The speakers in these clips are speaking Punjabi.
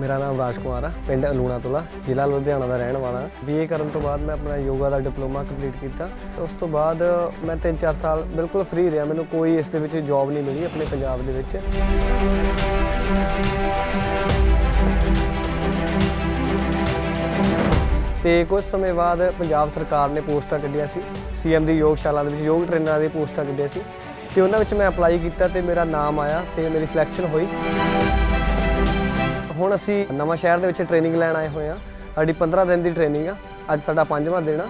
ਮੇਰਾ ਨਾਮ ਰਾਜ ਕੁਮਾਰ ਆ, ਪਿੰਡ ਅਲੂਣਾ ਤੋਲਾ ਜ਼ਿਲ੍ਹਾ ਲੁਧਿਆਣਾ ਦਾ ਰਹਿਣ ਵਾਲਾ। ਬੀਏ ਕਰਨ ਤੋਂ ਬਾਅਦ ਮੈਂ ਆਪਣਾ ਯੋਗਾ ਦਾ ਡਿਪਲੋਮਾ ਕੰਪਲੀਟ ਕੀਤਾ। ਉਸ ਤੋਂ ਬਾਅਦ ਮੈਂ 3-4 ਸਾਲ ਬਿਲਕੁਲ ਫ੍ਰੀ ਰਿਹਾ, ਮੈਨੂੰ ਕੋਈ ਇਸ ਦੇ ਵਿੱਚ ਜੌਬ ਨਹੀਂ ਮਿਲੀ ਆਪਣੇ ਪੰਜਾਬ ਦੇ ਵਿੱਚ। ਤੇ ਕੁਝ ਸਮੇਂ ਬਾਅਦ ਪੰਜਾਬ ਸਰਕਾਰ ਨੇ ਪੋਸਟਾਂ ਕੱਢੀਆਂ ਸੀ। ਸੀਐਮ ਦੀ ਯੋਗਸ਼ਾਲਾ ਦੇ ਵਿੱਚ ਯੋਗ ਟ੍ਰੇਨਰਾਂ ਦੀ ਪੋਸਟਾਂ ਕੱਢੀਆਂ ਸੀ। ਤੇ ਉਹਨਾਂ ਵਿੱਚ ਮੈਂ ਅਪਲਾਈ ਕੀਤਾ ਤੇ ਮੇਰਾ ਨਾਮ ਆਇਆ ਤੇ ਮੇਰੀ ਸਿਲੈਕਸ਼ਨ ਹੋਈ। ਹੁਣ ਅਸੀਂ ਨਵਾਂ ਸ਼ਹਿਰ ਦੇ ਵਿੱਚ ਟ੍ਰੇਨਿੰਗ ਲੈਣ ਆਏ ਹੋਏ ਆ ਸਾਡੀ 15 ਦਿਨ ਦੀ ਟ੍ਰੇਨਿੰਗ ਆ। ਅੱਜ ਸਾਡਾ ਪੰਜਵਾਂ ਦਿਨ ਆ।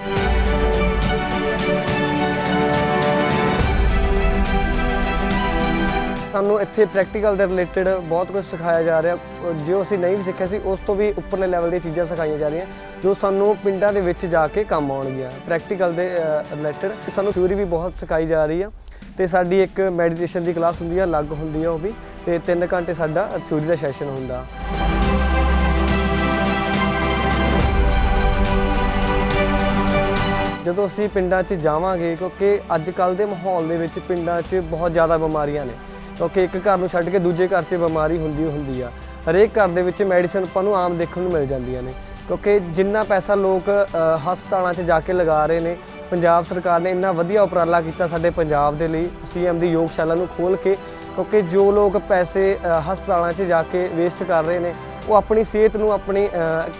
ਸਾਨੂੰ ਇੱਥੇ ਪ੍ਰੈਕਟੀਕਲ ਦੇ ਰਿਲੇਟਡ ਬਹੁਤ ਕੁਝ ਸਿਖਾਇਆ ਜਾ ਰਿਹਾ। ਜੋ ਅਸੀਂ ਨਹੀਂ ਵੀ ਸਿੱਖਿਆ ਸੀ, ਉਸ ਤੋਂ ਵੀ ਉੱਪਰਲੇ ਲੈਵਲ ਦੀਆਂ ਚੀਜ਼ਾਂ ਸਿਖਾਈਆਂ ਜਾ ਰਹੀਆਂ। ਜੋ ਸਾਨੂੰ ਪਿੰਡਾਂ ਦੇ ਵਿੱਚ ਜਾ ਕੇ ਕੰਮ ਆਉਣਗੀਆਂ। ਪ੍ਰੈਕਟੀਕਲ ਦੇ ਰਿਲੇਟਡ ਸਾਨੂੰ ਥਿਊਰੀ ਵੀ ਬਹੁਤ ਸਿਖਾਈ ਜਾ ਰਹੀ ਆ। ਤੇ ਸਾਡੀ ਇੱਕ ਮੈਡੀਟੇਸ਼ਨ ਦੀ ਕਲਾਸ ਹੁੰਦੀ ਆ, ਅਲੱਗ ਹੁੰਦੀ ਆ ਉਹ ਵੀ। ਤੇ 3 ਘੰਟੇ ਸਾਡਾ ਥਿਊਰੀ ਦਾ ਸੈਸ਼ਨ ਹੁੰਦਾ। ਜਦੋਂ ਅਸੀਂ ਪਿੰਡਾਂ 'ਚ ਜਾਵਾਂਗੇ, ਕਿਉਂਕਿ ਅੱਜ ਕੱਲ ਦੇ ਮਾਹੌਲ ਦੇ ਵਿੱਚ ਪਿੰਡਾਂ 'ਚ ਬਹੁਤ ਜ਼ਿਆਦਾ ਬਿਮਾਰੀਆਂ ਨੇ। ਕਿਉਂਕਿ ਇੱਕ ਘਰ ਨੂੰ ਛੱਡ ਕੇ ਦੂਜੇ ਘਰ 'ਚ ਬਿਮਾਰੀ ਹੁੰਦੀ ਹੁੰਦੀ ਆ। ਹਰੇਕ ਘਰ ਦੇ ਵਿੱਚ ਮੈਡੀਸਨ ਆਪਾਂ ਨੂੰ ਆਮ ਦੇਖਣ ਨੂੰ ਮਿਲ ਜਾਂਦੀਆਂ ਨੇ। ਕਿਉਂਕਿ ਜਿੰਨਾ ਪੈਸਾ ਲੋਕ ਹਸਪਤਾਲਾਂ 'ਚ ਜਾ ਕੇ ਲਗਾ ਰਹੇ ਨੇ, ਪੰਜਾਬ ਸਰਕਾਰ ਨੇ ਇੰਨਾ ਵਧੀਆ ਉਪਰਾਲਾ ਕੀਤਾ ਸਾਡੇ ਪੰਜਾਬ ਦੇ ਲਈ। ਸੀਐਮ ਦੀ ਯੋਗਸ਼ਾਲਾ ਨੂੰ ਖੋਲ ਕੇ ਕਿਉਂਕਿ ਜੋ ਲੋਕ ਪੈਸੇ ਹਸਪਤਾਲਾਂ 'ਚ ਜਾ ਕੇ ਵੇਸਟ ਕਰ ਰਹੇ ਨੇ ਉਹ ਆਪਣੀ ਸਿਹਤ ਨੂੰ ਆਪਣੀ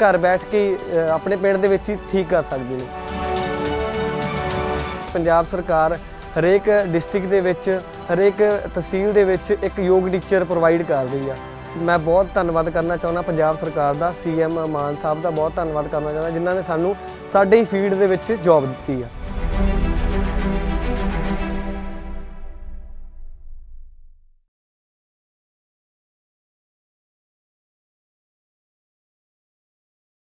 ਘਰ ਬੈਠ ਕੇ ਹੀ, ਆਪਣੇ ਪਿੰਡ ਦੇ ਵਿੱਚ ਹੀ ਠੀਕ ਕਰ ਸਕਦੇ ਨੇ। ਪੰਜਾਬ ਸਰਕਾਰ ਹਰੇਕ ਡਿਸਟ੍ਰਿਕਟ ਦੇ ਵਿੱਚ ਹਰੇਕ ਤਹਿਸੀਲ ਦੇ ਵਿੱਚ ਇੱਕ ਯੋਗ ਟੀਚਰ ਪ੍ਰੋਵਾਈਡ ਕਰ ਰਹੀ ਆ। ਮੈਂ ਬਹੁਤ ਧੰਨਵਾਦ ਕਰਨਾ ਚਾਹੁੰਦਾ ਪੰਜਾਬ ਸਰਕਾਰ ਦਾ ਸੀਐਮ ਮਾਨ ਸਾਹਿਬ ਦਾ ਬਹੁਤ ਧੰਨਵਾਦ ਕਰਨਾ ਚਾਹੁੰਦਾ ਜਿਨ੍ਹਾਂ ਨੇ ਸਾਨੂੰ ਸਾਡੇ ਹੀ ਫੀਲਡ ਦੇ ਵਿੱਚ ਜੌਬ ਦਿੱਤੀ ਆ।